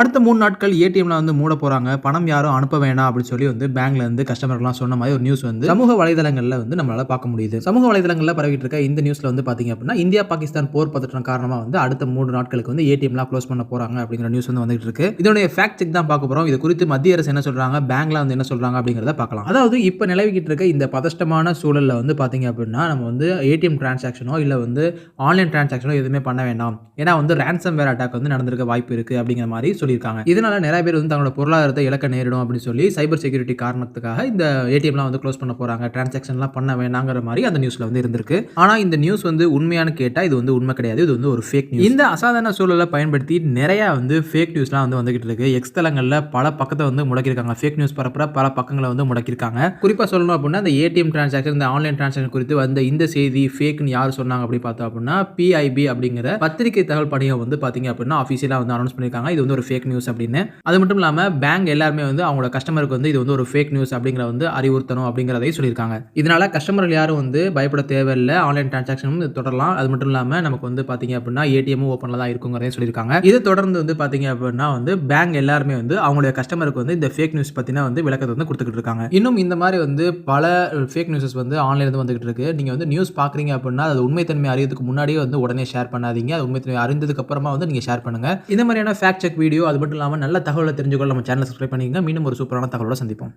அடுத்த மூணு நாட்கள் ஏடிஎம்ல வந்து மூட போறாங்க. பணம் யாரும் அனுப்ப வேணாம் அப்படின்னு சொல்லி வந்து பேங்க்ல இருந்து கஸ்டமர்லாம் சொன்ன மாதிரி ஒரு நியூஸ் வந்து சமூக வலைதளங்கள்ல வந்து நம்மளால பார்க்க முடியுது. சமூக வலைதளங்கள்ல பரவிட்டு இருக்க இந்த நியூஸ்ல வந்து பாத்தீங்க அப்படின்னா இந்தியா பாகிஸ்தான் போர் பதற்றம் காரணமா வந்து அடுத்த மூணு நாட்களுக்கு வந்து ஏடிஎம்லாம் க்ளோஸ் பண்ண போறாங்க அப்படிங்கிற நியூஸ் வந்து வந்துட்டு இருக்கு. இதோடைய ஃபேக்ட் செக் தான் பார்க்க போறோம். இது குறித்து மத்திய அரசு என்ன சொல்றாங்க? பேங்க்ல வந்து என்ன சொல்றாங்க அப்படிங்கிறத பார்க்கலாம். அதாவது இப்போ நிலவிக்கிட்டு இருக்க இந்த பதஷ்டமான சூழல்ல வந்து பாத்தீங்க அப்படின்னா நம்ம வந்து ஏடிஎம் டிரான்சாக்ஷனோ இல்ல வந்து ஆன்லைன் டிரான்சாக்ஷனோ எதுவுமே பண்ண வேண்டாம். ஏன்னா வந்து ரேன்சம் வேர் அட்டாக் வந்து நடந்திருக்க வாய்ப்பு இருக்கு அப்படிங்கிற மாதிரி சொல்லியிருக்காங்க. இதனால நிறைய பேர் வந்து தங்களோட பொருளாதாரத்தை இழக்க நேரிடும் அப்படின்னு சொல்லி சைபர் செக்யூரிட்டி காரணத்துக்காக இந்த ஏடிஎம்லாம் வந்து க்ளோஸ் பண்ண போறாங்க. டிரான்சாக்ஷன்லாம் பண்ண வேணாங்கிற மாதிரி அந்த நியூஸ்ல வந்து இருந்திருக்கு. ஆனா இந்த நியூஸ் வந்து உண்மையானு கேட்டா இது வந்து உண்மை கிடையாது. இது வந்து ஒரு ஃபேக் நியூஸ் இந்த அசாதாரண சூழலை பயன்படுத்தி நிறைய வந்து ஃபேக் நியூஸ்லாம் வந்து வந்துகிட்டு இருக்கு. எக்ஸ் தளங்கள்ல பல பக்கத்தை வந்து முடக்கியிருக்காங்க. ஃபேக் நியூஸ் பரப்புற பல பக்கங்களை வந்து முடக்கியிருக்காங்க. குறிப்பாக சொல்லணும் அப்படின்னா இந்த ஏடிஎம் டிரான்சாக்ஷன் இந்த ஆன்லைன் டிரான்சாக்ஷன் குறித்து வந்த இந்த செய்தி ஃபேக்னு யார் சொன்னாங்க அப்படி பார்த்தோம் அப்படின்னா பிஐபி அப்படிங்கிற பத்திரிகை தகவல் பணியை வந்து பார்த்தீங்க அப்படின்னா அஃபீஷியலாக வந்து அனௌன்ஸ் பண்ணியிருக்காங்க. இது வந்து ஒரு ஃபேக் நியூஸ் அப்படின்னு. அது மட்டும் இல்லாமல் பேங்க் எல்லாருமே வந்து அவங்களோட கஸ்டமருக்கு வந்து இது வந்து ஒரு ஃபேக் நியூஸ் அப்படிங்கிற வந்து அறிவுறுத்தணும் அப்படிங்கிறதையும் சொல்லியிருக்காங்க. இதனால கஸ்டமர்கள் யாரும் வந்து பயப்பட தேவையில்லை. ஆன்லைன் டிரான்சாக்ஷனும் தொடரலாம். அது மட்டும் இல்லாமல் நமக்கு வந்து பார்த்தீங்க அப்படின்னா ஏடிஎம்மும் ஓப்பனில் தான் இருக்குங்கிறதையும் சொல்லியிருக்காங்க. இது தொடர்ந்து வந்து பார்த்தீங்க அப்படின்னா வந்து பேங்க் எல்லாருமே வந்து அவங்களுடைய கஸ்டமருக்கு வந்து இந்த ஃபேக் நியூஸ் பற்றின வந்து விளக்கத்தை வந்து கொடுத்துக்கிட்டு இருக்காங்க. இன்னும் இந்த மாதிரி வந்து பல ஃபேக் நியூஸஸ் வந்து ஆன்லைன் வந்துகிட்டு இருக்கு. நீங்கள் வந்து நியூஸ் பார்க்குறீங்க அப்படின்னா அது உண்மைத்தன்மை அறியதுக்கு முன்னாடியே வந்து உடனே ஷேர் பண்ணாதீங்க. அது உண்மைத்தன்மை அறிந்ததுக்கு அப்புறமா வந்து நீங்கள் ஷேர் பண்ணுங்க. இந்த மாதிரியான ஃபேக்ட் செக் வீடியோ வீடியோ அது மட்டும் இல்லாமல் நல்ல தகவலை தெரிஞ்சுக்கொள்ள நம்ம சேனலை சப்ஸ்கிரைப் பண்ணிக்கங்க. மீண்டும் ஒரு சூப்பரான தகவலோட சந்திப்போம்.